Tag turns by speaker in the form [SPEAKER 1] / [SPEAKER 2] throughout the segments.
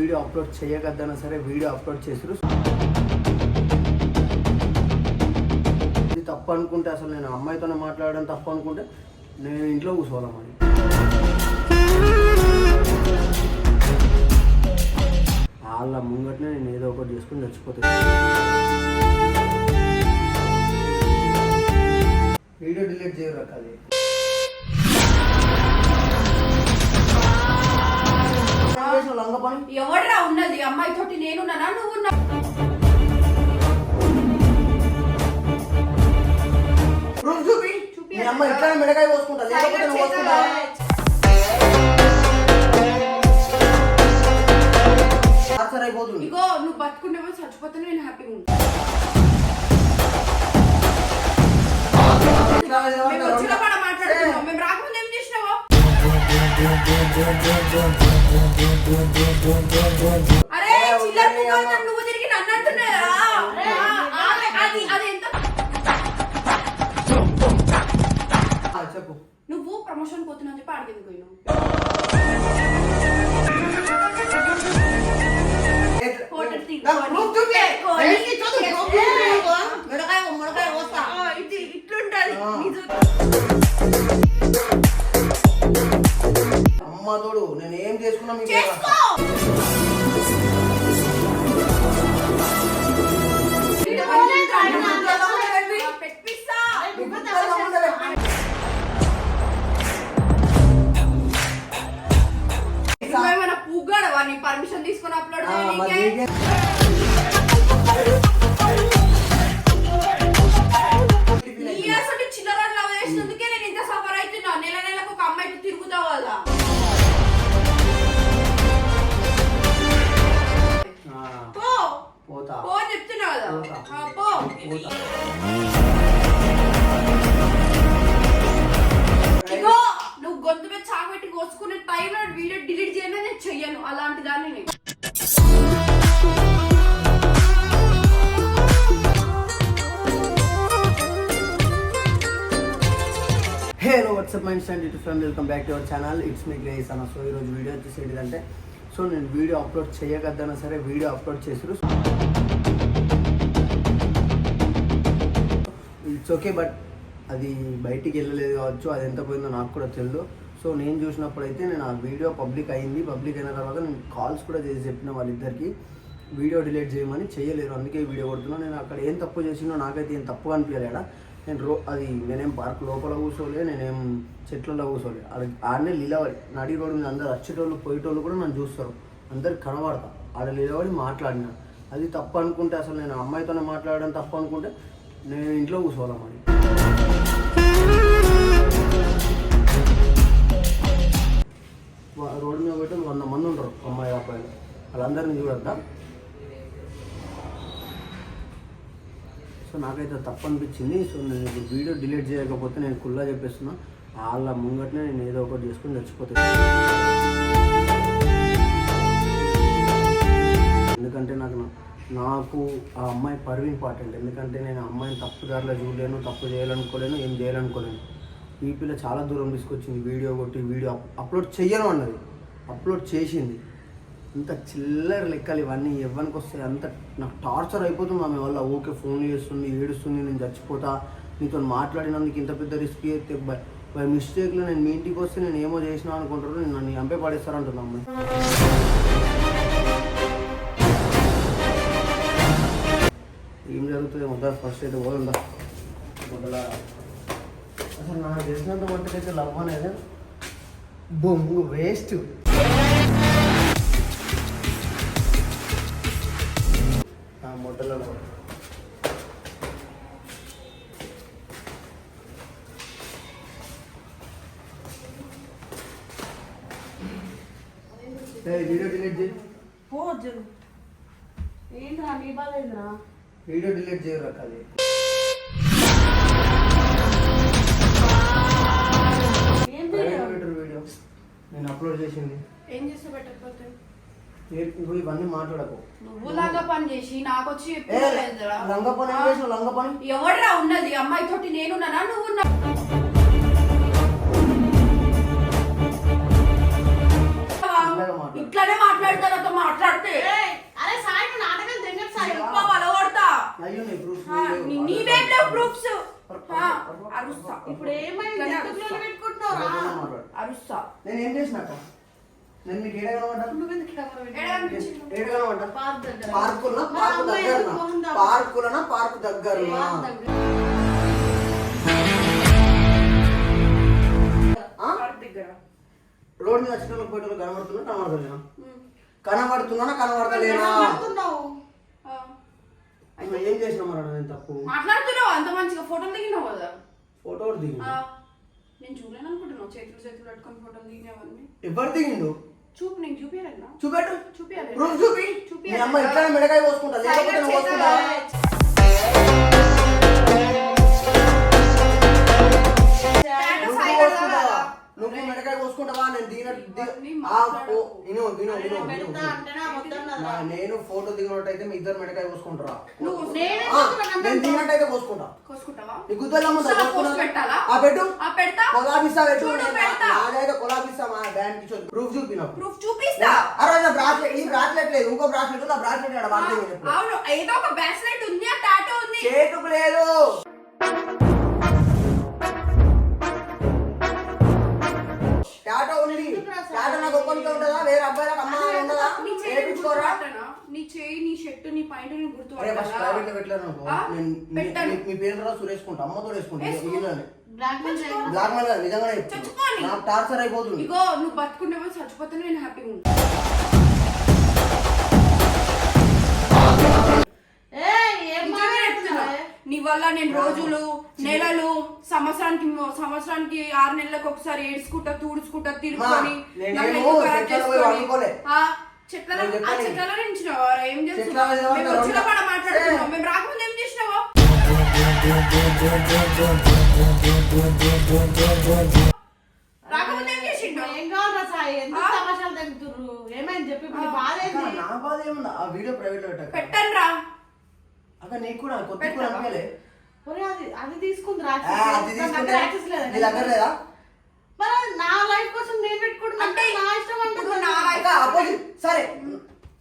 [SPEAKER 1] Video upload చేయగద్దనా సరే video upload చేసారు ఇది తప్పు అనుకుంటే అసలు నేను అమ్మాయితోనే మాట్లాడడం తప్పు అనుకుంటే నేను ఇంట్లో కూర్చోవాలమ్మా వాళ్ళ ముంగటనే నేను ఏదో ఒకటి చేసుకుని చచ్చిపోతాను వీడియో డిలీట్ చేయరు అది
[SPEAKER 2] ఎవడరా ఉన్నది? అమ్మాయి తోటి నేనున్నానా నువ్వు
[SPEAKER 1] మిడకాయ నువ్వు పోసుకుంటా టార్చర్ అయిపోతుంది
[SPEAKER 2] ఇగో నువ్వు బతుకుంటే చచ్చిపోతే నేను హ్యాపీగా ఉంటా. నువ్వు గొంతు మీద చాగబెట్టి కోసుకునే టైంలో వీడియో డిలీట్ చేయను నేను చెయ్యను. అలాంటి దాన్ని
[SPEAKER 1] వాట్సాప్ మైండ్స్ అండ్ ఇటు friend welcome back to our channel it's me Grace అన్న సో ఈరోజు వీడియో వచ్చేసి ఏంటంటే సో నేను వీడియో అప్లోడ్ చేయగద్దన్నా సరే వీడియో అప్లోడ్ చేసారు ఇట్స్ ఓకే బట్ అది బయటికి వెళ్ళలేదు కావచ్చు. అది ఎంత పోయిందో నాకు కూడా తెలియదు సో నేను చూసినప్పుడు అయితే నేను ఆ వీడియో పబ్లిక్ అయింది. పబ్లిక్ అయిన తర్వాత నేను కాల్స్ కూడా చేసి చెప్పిన వాళ్ళిద్దరికి వీడియో డిలీట్ చేయమని చేయలేరు. అందుకే వీడియో కొడుతున్నాను నేను అక్కడ ఏం తప్పు చేసినో నాకైతే ఏం తప్పు అనిపించలేడా నేను రో అది నేనేం పార్క్ లోపల కూర్చోలే నేనేం చెట్లలో కూర్చోలే. అది ఆడనే నిలబడి నడి రోడ్డు మీద అందరు వచ్చేటోళ్ళు పోయేటోళ్ళు కూడా నన్ను చూస్తారు. అందరు కనబడతా. ఆడ నిలబడి మాట్లాడిన. అది తప్పు అనుకుంటే అసలు నేను అమ్మాయితోనే మాట్లాడడం తప్పు అనుకుంటే నేను ఇంట్లో కూర్చోవాలమ్మని రోడ్డు మీద పోయి వంద మంది ఉంటారు అమ్మాయి అబ్బాయిలు. వాళ్ళందరినీ చూడద్దా? సో నాకైతే తప్పు అనిపించింది సో నేను ఇప్పుడు వీడియో డిలీట్ చేయకపోతే నేను కుల్లా చెప్పేస్తున్నా. వాళ్ళ ముంగటనే నేను ఏదో ఒకటి చేసుకుని చచ్చిపోతాను ఎందుకంటే నాకు నాకు ఆ అమ్మాయి పరువు ఇంపార్టెంట్ ఎందుకంటే నేను ఆ అమ్మాయిని తప్పు దారిలో చూడలేను తప్పు చేయాలనుకోలేను ఏం చేయాలనుకోలేను. ఈ పిల్ల చాలా దూరం తీసుకొచ్చింది వీడియో కొట్టి వీడియో అప్లోడ్ చేయను అన్నది. అప్లోడ్ చేసింది. ఇంత చిల్లర లెక్కలు ఇవన్నీ ఇవ్వనికి వస్తాయి అంత నాకు టార్చర్ అయిపోతుంది ఆమె వల్ల ఓకే ఫోన్ చేస్తుంది ఏడుస్తుంది నేను చచ్చిపోతా నీతో మాట్లాడినందుకు ఇంత పెద్ద రిస్క్ అయితే బై బై మిస్టేక్లో నేను మీ ఇంటికి వస్తే నేను ఏమో చేసినా అనుకుంటారు నేను నన్ను చంపే పడేస్తారంటున్నా అమ్మాయి. ఏం జరుగుతుంది మొదలు ఫస్ట్ అయితే పోదా మొదల అసలు నాకు తెలిసినంత మట్టుకైతే లవ్ అనేది బొంగు వేస్ట్. వీడియో డిలీట్ చేయి.
[SPEAKER 2] పోవచ్చు ఏంట్రా నీ బాధ ఏంద్రా
[SPEAKER 1] వీడియో డిలీట్ చేయరు
[SPEAKER 2] ఏం
[SPEAKER 1] వీడియో. నేను అప్లోడ్ చేసింది.
[SPEAKER 2] ఏం చేస్తే పెట్టకపోతే
[SPEAKER 1] నువ్వు ఇవన్నీ మాట్లాడకు.
[SPEAKER 2] నువ్వు లాగా పని చేసి నాకు వచ్చి.
[SPEAKER 1] లంగ పని లంగ పని?
[SPEAKER 2] ఎవడరా ఉన్నది? అమ్మాయి తోటి నేనున్నానా? నువ్వు అరుస్తా.
[SPEAKER 1] నేను ఏం చేసినాక? నేను నీకు ఏడ కనబడ్డా
[SPEAKER 3] నువ్వెందుకు కెమెరా
[SPEAKER 2] ఏడ
[SPEAKER 3] పెట్టావు?
[SPEAKER 2] కనిపించింది?
[SPEAKER 1] ఏడ కనబడ్డా?
[SPEAKER 3] పార్క్ దగ్గర.
[SPEAKER 1] పార్కులనా? పార్కు? పార్కులనా
[SPEAKER 3] దగ్గర.
[SPEAKER 1] ఆ?
[SPEAKER 2] పార్క్ దగ్గర.
[SPEAKER 1] రోడ్ మీద వచ్చిన పోయేటోళ్ళు కనబడుతున్నా కనబడతలేనా?
[SPEAKER 2] ఉమ్.
[SPEAKER 1] కనబడుతున్నానా కనబడతలేనా? ఏం చేసినా మరి నేను తప్పు.
[SPEAKER 2] మాట్లాడుతున్నావు అంత మంచిగా ఫోటోలు దిగినావు కదా?
[SPEAKER 1] ఫోటో
[SPEAKER 2] ఆ. నేను చూడలేను అనుకుంటున్నావు. చేతులు చేతులు పట్టుకొని ఫోటోలు దిగినావన్నీ
[SPEAKER 1] ఎవరు దిగిండు?
[SPEAKER 2] చూపు నేను
[SPEAKER 1] చూపెట్టు.
[SPEAKER 2] చూపియాలి.
[SPEAKER 1] చూపి. మీ అమ్మ ఇట్లానే మెడకాయ పోసుకుంటా? లేకపోతే నువ్వు పోసుకుంటా నువ్వు మెడకాయ పోసుకుంటావా నేను దిగిన
[SPEAKER 3] నేను
[SPEAKER 1] నా- ఫోటో దిగినట్టయితే మీ ఇద్దరు మెడకాయ పోసుకుంటారా
[SPEAKER 2] నువ్వు
[SPEAKER 3] నేనే.
[SPEAKER 1] దిగినట్టయితే
[SPEAKER 2] కోసుకుంటావా?
[SPEAKER 1] నీ గుద్దలమ్మ పెట్టు. కొలాబిస్తా పెట్టు. నా- నాదైతే కొలాబిస్తా మా బ్యాంక్కి ప్రూఫ్ చూపినప్పుడు.
[SPEAKER 2] ప్రూఫ్ చూపిస్తా.
[SPEAKER 1] అరే నా బ్రాస్లెట్ ఈ బ్రాస్లెట్ లేదు ఇంకో బ్రాస్లెట్ ఉంది ఆ బ్రాస్లెట్
[SPEAKER 2] ఏదో ఒక బ్రాస్లెట్ ఉంది ఆ టాటూ ఉంది.
[SPEAKER 1] చేతుకు లేదు.
[SPEAKER 2] షర్ట్ నీ పాయింట్ నీ గుర్తు
[SPEAKER 1] అరే ఫస్ట్ ప్రైవేట్లో పెట్టలేను అనుకో
[SPEAKER 2] ఆ?
[SPEAKER 1] నేను మీ-
[SPEAKER 2] పెట్టాను.
[SPEAKER 1] మీ- మీ పేరు కూడా సురేష్ కుంటా అమ్మతో వేసుకుంటా
[SPEAKER 2] వేసుకో.
[SPEAKER 1] ఈయనని
[SPEAKER 3] బ్లాక్ మెయిల్ చేయకు.
[SPEAKER 1] బ్లాక్ మెయిల్ కాదు నిజంగానే
[SPEAKER 2] చచ్చిపోని.
[SPEAKER 1] చెప్తున్నా. నాకు టార్చర్ అయిపోతుంది
[SPEAKER 2] ఇగో నువ్వు బతుకుంటే చచ్చిపోతే నేను హ్యాపీగా ఉంటా
[SPEAKER 3] ఏయ్, ఏం
[SPEAKER 2] నిజంగా చెప్తున్నా.
[SPEAKER 3] మాట్లాడుతున్నావే?
[SPEAKER 2] నీ వల్ల నేను రోజులు నెలలు సంవత్సరానికి సంవత్సరానికి ఆరు నెలలకు ఒకసారి ఏడ్చుకుంటా తూడుచుకుంటా
[SPEAKER 1] నేను
[SPEAKER 2] ఎందుకు
[SPEAKER 1] పోయి
[SPEAKER 2] చేసుకొని?
[SPEAKER 1] వండుకోలే.
[SPEAKER 2] ఆ, చెట్లలో నించినావా ఏం చేస్తున్నావు మేము
[SPEAKER 1] రెండు-
[SPEAKER 2] వచ్చిన పడ మాట్లాడుతున్నాం
[SPEAKER 1] ఏ.
[SPEAKER 2] మేము రాకముందు ఏం చేసినావా? రాకముందు ఏం చేసిండు?
[SPEAKER 3] ఏం కావాలరా సాయి ఎందుకు? తమాషాలు తగ్గుతుర్రు? ఏమైంది? చెప్పి ఇప్పుడు నీ బాధ
[SPEAKER 1] అక్క,
[SPEAKER 3] ఏంది
[SPEAKER 1] నా బాధ ఏముంది? ఆ వీడియో ప్రైవేట్లో పెట్టాక.
[SPEAKER 2] పెట్టండి రా.
[SPEAKER 1] అక్క నీకు కూడా కొత్త కూడా
[SPEAKER 2] పెట్టావా?
[SPEAKER 1] అనిపించలే
[SPEAKER 3] ఒరే, అది అది తీసుకుంది
[SPEAKER 1] ఆ, అది తీసుకుంటే నీ దగ్గర లేదా?
[SPEAKER 3] నా లైఫ్ కోసం నేను పెట్టుకుంటున్నా
[SPEAKER 2] అంటే
[SPEAKER 3] నా ఇష్టం అంటే
[SPEAKER 2] నా
[SPEAKER 1] అపోజిట్ సరే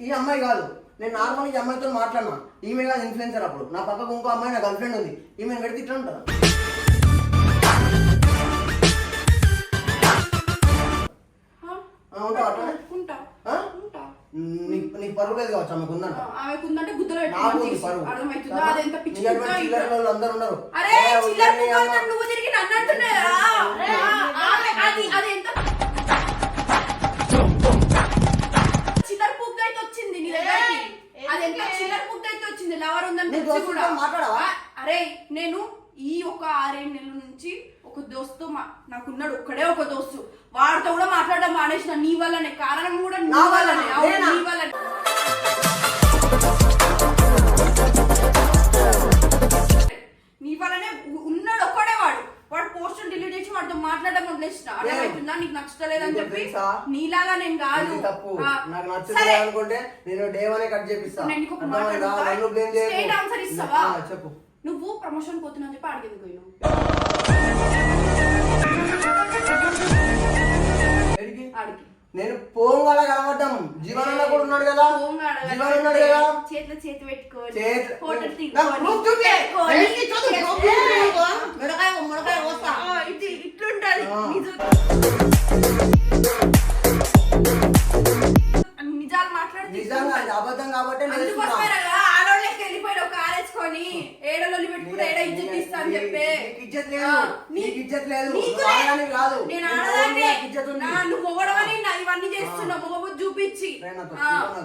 [SPEAKER 1] ఈ అమ్మాయి కాదు. నేను నార్మల్ ఈ అమ్మాయితో మాట్లాడినా. ఈమె కాదు ఇన్ఫ్లుయెన్సర్ అప్పుడు. నా పక్కకు ఇంకో అమ్మాయి నా గర్ల్ ఫ్రెండ్ ఉంది. ఈమె పెడితే ఇట్లా ఉంటుందా?
[SPEAKER 2] ఆ?
[SPEAKER 1] ఆ, ఉంటావా అట్లనే?
[SPEAKER 2] ఉంటా.
[SPEAKER 1] ఆ?
[SPEAKER 2] ఉంటా.
[SPEAKER 1] నీకు పరువు లేదు కావచ్చు ఆమెకు ఉందంట.
[SPEAKER 2] ఆమెకు ఉందంటే గుద్దలు.
[SPEAKER 1] పరువు.
[SPEAKER 2] అర్థమవుతుందా? అదెంత పిచ్చి
[SPEAKER 1] చిల్లర. వాళ్ళు అందరూ ఉన్నారు.
[SPEAKER 2] అరే చిల్లర నువ్వు తిరిగి నన్ను?
[SPEAKER 3] అది
[SPEAKER 2] అది ఎంత? చిల్లర పువ్వు అయితే వచ్చింది నీ దగ్గరికి. అది ఎంత? చిల్లర పువ్వు అయితే వచ్చింది? లవర్ ఉందని తెలిసి కూడా. అరే నేను ఈ ఒక ఆరేడు నెలల నుంచి ఒక దోస్తు నాకున్నాడు. ఒక్కడే ఒక దోస్తు. వాడితో కూడా మాట్లాడడం మానేసిన. నీ వల్లనే. కారణం కూడా నీ
[SPEAKER 1] నా
[SPEAKER 2] వల్లనే? నీ వల్లనే. నీ వల్లనే వాడు పోస్ట్ డిలీట్ చేసి వాడితో మాట్లాడడం వదిలేసిన. అర్థమవుతుందా? నీకు నచ్చలేదని చెప్పి? నీలాగా నేను కాదు.
[SPEAKER 1] తప్పు. నాకు నచ్చలేదు అనుకుంటే నేను డే వనే కట్ చేపిస్తా.
[SPEAKER 2] ఇప్పుడు నేను answer ఇస్తావా?
[SPEAKER 1] చెప్పు.
[SPEAKER 2] నువ్వు ప్రమోషన్ పోతున్నా అని చెప్పి అడిగింది పోయినావు?
[SPEAKER 1] నేను పోంగల కనబడ్డాం. జీవనంలో కూడా ఉన్నాడు కదా. జీవన్ ఉన్నాడు కదా.
[SPEAKER 2] చేతిలో చేతి తీసుకొని
[SPEAKER 1] proof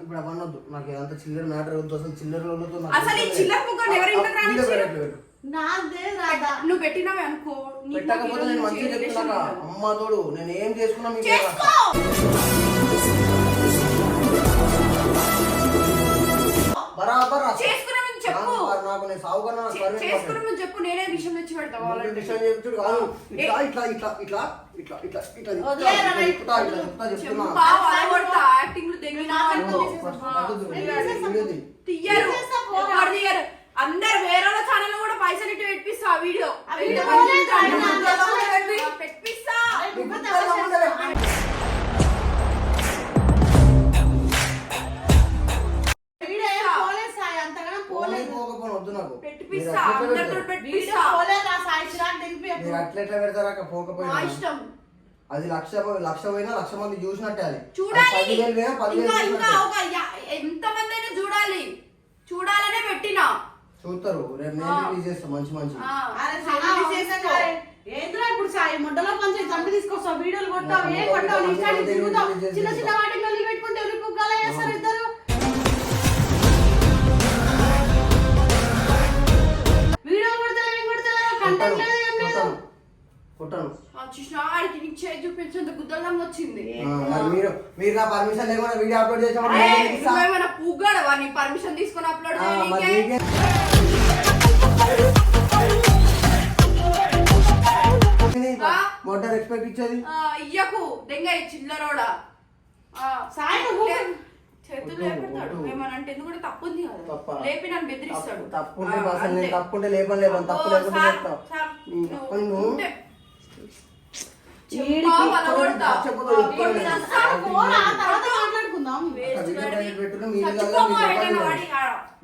[SPEAKER 1] ఇప్పుడు అవన్నొద్దు నాకు ఏదంతా చిల్లర మ్యాటర్ వద్దు అసలు చిల్లర వద్దు నాకు
[SPEAKER 2] అసలు ఈ చిల్లర. ముక్కను ఎవరు రానిచ్చారు?
[SPEAKER 1] పెట్టు.
[SPEAKER 3] నాదే రాదా
[SPEAKER 2] నువ్వు పెట్టినావే అనుకో నీకు
[SPEAKER 1] పెట్టకపోతే నేను మంచిగా చెప్తున్నా. అమ్మ తోడు నేను ఏం చేసుకున్నా మీకు
[SPEAKER 2] చేసుకో
[SPEAKER 1] బరాబర్ రా. నాకు- నేను సాగు కన్నా నాకు
[SPEAKER 2] చే-
[SPEAKER 1] పర్మిషన్
[SPEAKER 2] చేసుకున్నామని చెప్పు నేనే విషయం తెచ్చి పెడతా
[SPEAKER 1] కావాలి.
[SPEAKER 2] కావాలంటే.
[SPEAKER 1] విషయం చెప్తుడు కాదు. ఇట్లా ఇట్లా ఇట్లా ఇట్లా చెప్తున్నా.
[SPEAKER 2] తీయరు. అందరు వేరే ఛానల్ కూడా పైసలు ఇటు పెట్టిస్తా ఆ వీడియో.
[SPEAKER 1] అది లక్ష లక్ష పోయినా లక్ష మంది చూసినట్టే అది.
[SPEAKER 2] చూడాలి.
[SPEAKER 1] అది పదివేలు పోయినా పదివేలు
[SPEAKER 2] ఇంకా ఇంకా
[SPEAKER 1] చూసినట్టే.
[SPEAKER 2] ఒక యా- ఎంత మంది అయినా చూడాలి. చూడాలనే పెట్టినా.
[SPEAKER 1] చూస్తారు. రేపు నేను. రిలీజ్ చేస్తా మంచి మంచి.
[SPEAKER 2] ఆ,
[SPEAKER 3] అరే
[SPEAKER 2] చేసుకో.
[SPEAKER 3] ఏంద్రా ఇప్పుడు సాయి మొడ్డలో పంచాయతీ చంపి తీసుకొస్తావు వీడియోలు కొట్టావు ఏం కొట్టావు? నీ తిరుగుతావు. చిన్న చిన్న వాటికి వెళ్ళి పెట్టుకుంటే ఎవరి పుగ్గాల చేస్తారు ఇద్దరు?
[SPEAKER 1] కొట్టాను.
[SPEAKER 2] ఆ, చూసినా ఆడికి నీకు చేయి చూపించేంత గుద్దలం వచ్చింది.
[SPEAKER 1] ఆ, మరి మీరు మీరు నా పర్మిషన్ లేకుండా వీడియో అప్లోడ్ చేసామని
[SPEAKER 2] పుగ్గాడవా నీ పర్మిషన్ తీసుకొని అప్లోడ్
[SPEAKER 1] ఆ? మొట్ట రెస్పెక్ట్ ఇచ్చేది?
[SPEAKER 2] ఆ, ఇయ్యకు దెంగ చిల్లరోడా. ఆ,
[SPEAKER 3] సాయి
[SPEAKER 2] చేతులు లేపెడతాడు అంటే ఎందుకు కూడా తప్పు ఉంది కదా.
[SPEAKER 1] తప్ప.
[SPEAKER 2] లేపి నన్ను బెదిరిస్తాడు.
[SPEAKER 1] తప్పు-. తప్పుంటే లేపని లేపని తప్పు లేకుండా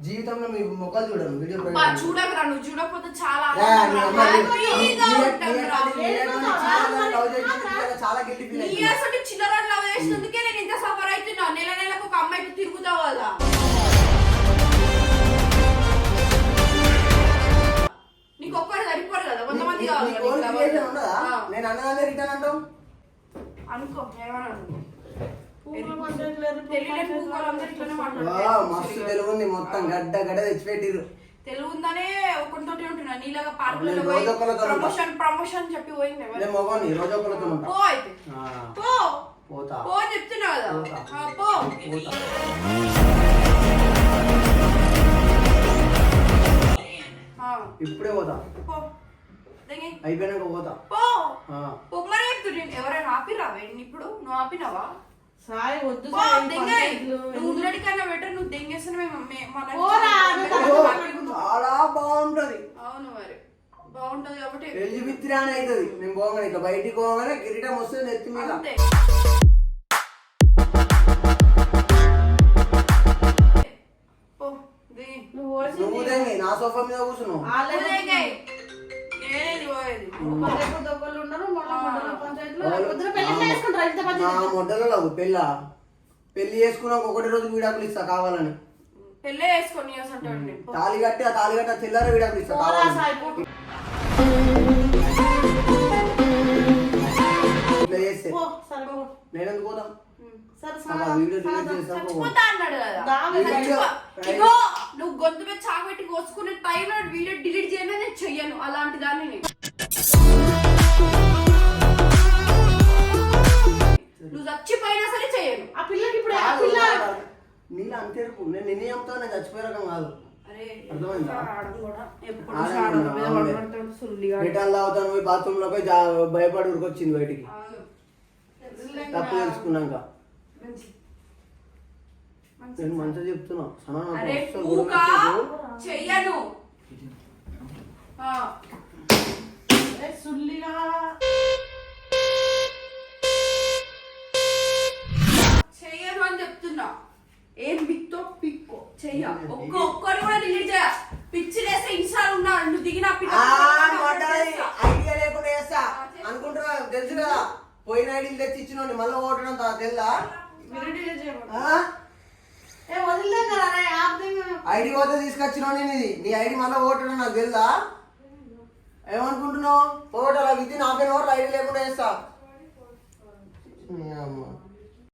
[SPEAKER 1] జీవితంలో మీ ముఖాలు చూడను వీడియో
[SPEAKER 2] చూడకురా నువ్వు చూడకపోతే చాలా
[SPEAKER 1] చాలా లవ్
[SPEAKER 2] చిల్లర చేసినందుకే నేను ఇంత సఫర్ అవుతున్నా. నెల నెలకు ఒక అమ్మాయికి తిరుగుతావు కదా.
[SPEAKER 1] మస్తు తెలుగు ఉంది మొత్తం గడ్డ గడ్డ తెచ్చిపెట్టిర్రు
[SPEAKER 2] తెలుగు ఉందనే ఒకరితోటి ఉంటున్నా నీలాగా పార్కులలో. ప్రమోషన్ ప్రమోషన్ చెప్పి పోయింది?
[SPEAKER 1] నేను మొగని రోజు ఒకరితో ఉంటా
[SPEAKER 2] పో అయితే పో
[SPEAKER 1] పోతా
[SPEAKER 2] పో చెప్తున్నా కదా పో
[SPEAKER 1] ఇప్పుడే పోతా. అయిపోయినాక పోతా
[SPEAKER 2] పో చెప్తుండే ఎవరైనా ఆపిరావే ఇప్పుడు నువ్వు ఆపినావా?
[SPEAKER 3] సాయి వద్దు
[SPEAKER 2] పో
[SPEAKER 3] సాయి
[SPEAKER 2] దెంగాయ్
[SPEAKER 3] పంచాయతీలు.
[SPEAKER 2] నువ్వు బెటర్ దెంగేసిన
[SPEAKER 1] చాలా బాగుంటది.
[SPEAKER 2] అవును మరి. బాగుంటది కాబట్టి
[SPEAKER 1] అవుతుంది నేను ఇట్లా బయటికి పోగానే కిరీటం వస్తుంది ఎత్తి మీద. పెళ్ళ? పెళ్ళి చేసుకున్నాక ఒకటి రోజు విడాకులు ఇస్తా కావాలని.
[SPEAKER 2] పెళ్ళే వేసుకొని అంటే
[SPEAKER 1] తాళి కట్టి ఆ తాళి కట్టి తెల్లార విడాకులు ఇస్తా కావాలని. ఇట్లా చేస్తే. పోతాం.
[SPEAKER 2] ఇగో నువ్వు గొంతు మీద చాగబెట్టి కోసుకునే టైంలో వీడియో డిలీట్ చేయను నేను చెయ్యను. అలాంటి దాన్ని నేను. నువ్వు చచ్చిపోయినా సరే చెయ్యను
[SPEAKER 3] ఆ పిల్లకి ఇప్పుడు ఆ పిల్ల
[SPEAKER 1] నీళ్ళు అంతే. నేను నిన్నే చెప్తాను నేను చచ్చిపోయే రకం కాదు. రిటర్న్ తాగుతాను పోయి బాత్రూమ్లో పోయి జా- భయపడి ఉరికొచ్చింది బయటికి.
[SPEAKER 2] అవును.
[SPEAKER 1] తప్పు తెలుసుకున్నాక. నేను మంచిగా చెప్తున్నా.
[SPEAKER 2] చెయ్యను.
[SPEAKER 3] సుల్లిగా
[SPEAKER 2] చెప్తున్నా ఏం పిక్తో పిక్కో? చెయ్య. ఒక్క ఒక్కరు కూడా డిలీట్ చేయ పిచ్చి లేస్తే ఇన్స్టాల్ ఉన్నా నువ్వు దిగిన.
[SPEAKER 1] ఐడియా లేకుండా చేస్తా. అనుకుంటున్నా తెలుసు కదా? పోయిన ఐడీలు తెచ్చి ఇచ్చిన మళ్ళీ ఓటడం తా- తెల్లా ఐడి పోతే తీసుకొచ్చిన నేను ఇది నీ ఐడి మళ్ళీ ఓటడం నాకు తెలుసా ఏమనుకుంటున్నావు? ఓటలా within half an hour ID లేకుండా చేస్తా. నీ అమ్మ.